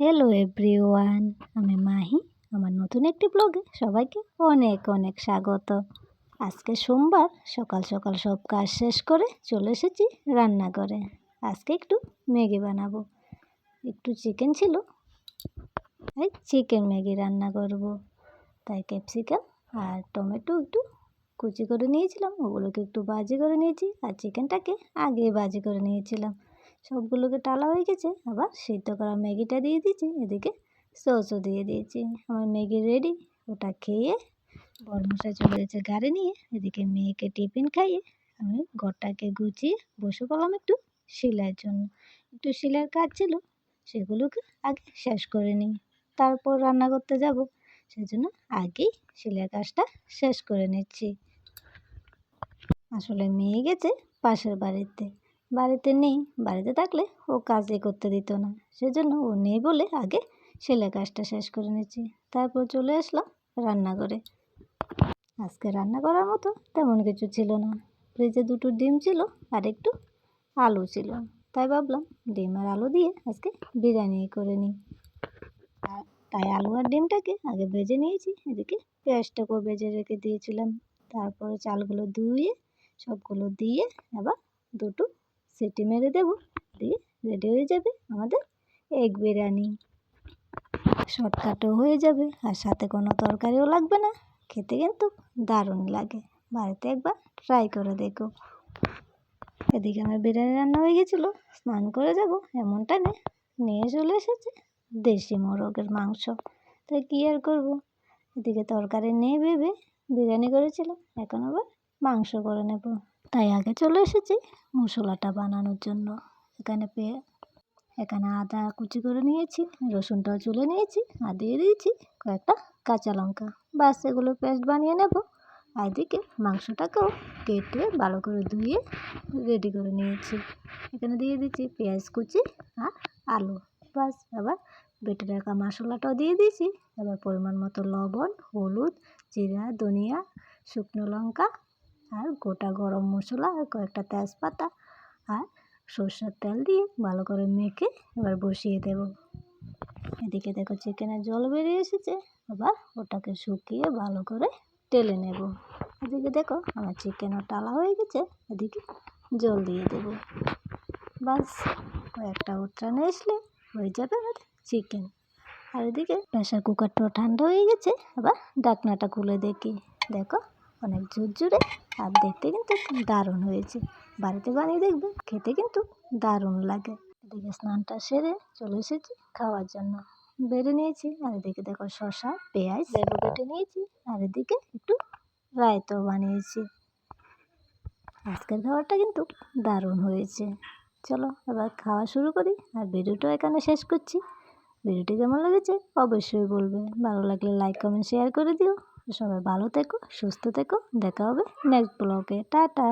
Hello everyone আমি মাহি, আমার নতুন একটি ব্লগে সবাইকে অনেক অনেক স্বাগত। আজকে সোমবার, সকাল সকাল সব কাজ শেষ করে চলে এসেছি রান্নাঘরে। আজকে একটু ম্যাগি বানাবো। একটু চিকেন ছিল তাই চিকেন ম্যাগি রান্না করব। তাই ক্যাপসিকাম আর টমেটো একটু কুচি করে নিয়েছিলাম, ওগুলোকে একটু বাজি করে নিয়েছি, আর চিকেনটাকে আগে বাজি করে নিয়েছিলাম। সবগুলোকে টালা হয়ে গেছে, আবার সিদ্ধ করা ম্যাগিটা দিয়ে দিয়েছি, এদিকে সসও দিয়ে দিয়েছি। আমার ম্যাগি রেডি ওটা খেয়ে বরমশাই চলে গেছে গাড়ি নিয়ে, এদিকে মেয়েকে টিফিন খাইয়ে আমি ঘরটাকে গুছিয়ে বসে পড়লাম একটু সেলাইয়ের জন্য। একটু সেলাইয়ের কাজ ছিল, সেগুলোকে আগে শেষ করে নিই, তারপর রান্না করতে যাব সেই জন্য আগেই সেলাইয়ের কাজটা শেষ করে নিচ্ছি। আসলে মেয়ে গেছে পাশের বাড়িতে বাড়িতে নেই, বাড়িতে থাকলে ও কাজই করতে দিত না। সেজন্য ও নেই বলে আগে সেলাই কাজটা শেষ করে নিয়েছি। তারপর চলে আসলাম রান্নাঘরে। আজকে রান্না করার মতো তেমন কিছু ছিল না। ফ্রিজে দুটো ডিম ছিল আর একটু আলু ছিল। তাই ভাবলাম ডিম আর আলু দিয়ে আজকে বিরিয়ানি করে নিই। তাই আলু আর ডিমটাকে আগে ভেজে নিয়েছি, এদিকে পেঁয়াজটাকেও ভেজে রেখে দিয়েছিলাম। তারপরে চালগুলো ধুয়ে, সবগুলো দিয়ে আবার দুটো সিটি মেরে দেবো। দিয়ে রেডি হয়ে যাবে আমাদের এগ বিরিয়ানি। শর্টকাটও হয়ে যাবে আর সাথে কোনো তরকারিও লাগবে না। খেতে কিন্তু দারুণ লাগে। বাড়িতে একবার ট্রাই করে দেখো। এদিকে আমার বিরিয়ানি রান্না হয়ে গেছিল। স্নান করে যাব এমন টাইমে নিয়ে চলে এসেছে দেশি মোরগের মাংস। তাই কী আর করব? এদিকে তরকারি নেই ভেবে বিরিয়ানি করেছিলাম। এখন আবার মাংস করে নেব। তাই আগে চলে এসেছি মশলাটা বানানোর জন্য। এখানে পেয়ে এখানে আদা কুচি করে নিয়েছি, রসুনটাও চুলে নিয়েছি আর দিয়ে দিয়েছি কয়েকটা কাঁচা লঙ্কা। বাস এগুলো পেস্ট বানিয়ে নেব। আর এদিকে মাংসটাকেও কেটে ভালো করে ধুয়ে রেডি করে নিয়েছি। এখানে দিয়ে দিচ্ছি পেঁয়াজ কুচি আর আলু। বাস আবার বেটে রাখা মশলাটাও দিয়ে দিয়েছি। এবার পরিমাণ মতো লবণ, হলুদ, জিরা, ধনিয়া, শুকনো লঙ্কা আর গোটা গরম মশলা আর কয়েকটা তেজপাতা আর সর্ষের তেল দিয়ে ভালো করে মেখে এবার বসিয়ে দেব। এদিকে দেখো চিকেনের জল বেরিয়ে এসেছে আবার ওটাকে শুকিয়ে ভালো করে টেলে নেব। এদিকে দেখো আমার চিকেনও টালা হয়ে গেছে, এদিকে জল দিয়ে দেব। বাস, কয়েকটা উত্রানে আসলে হয়ে যাবে আমাদের চিকেন আর এদিকে প্রেশার কুকারটাও ঠান্ডা হয়ে গেছে আবার ডাকনাটা খুলে দেখি। দেখো অনেক ঝুরঝুরে আর দেখতে কিন্তু দারুণ হয়েছে। বাড়িতে বানিয়ে দেখবে খেতে কিন্তু দারুণ লাগে। এদিকে স্নানটা সেরে চলে এসেছি খাওয়ার জন্য। বেড়ে নিয়েছি, আর এদিকে দেখো শশা পেঁয়াজ, লেবু কেটে নিয়েছি, আর এদিকে একটু রায়তাও বানিয়েছি। আজকের খাবারটা কিন্তু দারুণ হয়েছে। চলো এবার খাওয়া শুরু করি, আর ভিডিওটাও এখানে শেষ করছি। ভিডিওটি কেমন লেগেছে অবশ্যই বলবে। ভালো লাগলে লাইক কমেন্ট শেয়ার করে দিও। সবাই ভালো থেকো সুস্থ থেকো দেখা হবে নেক্সট ব্লগে টাটা।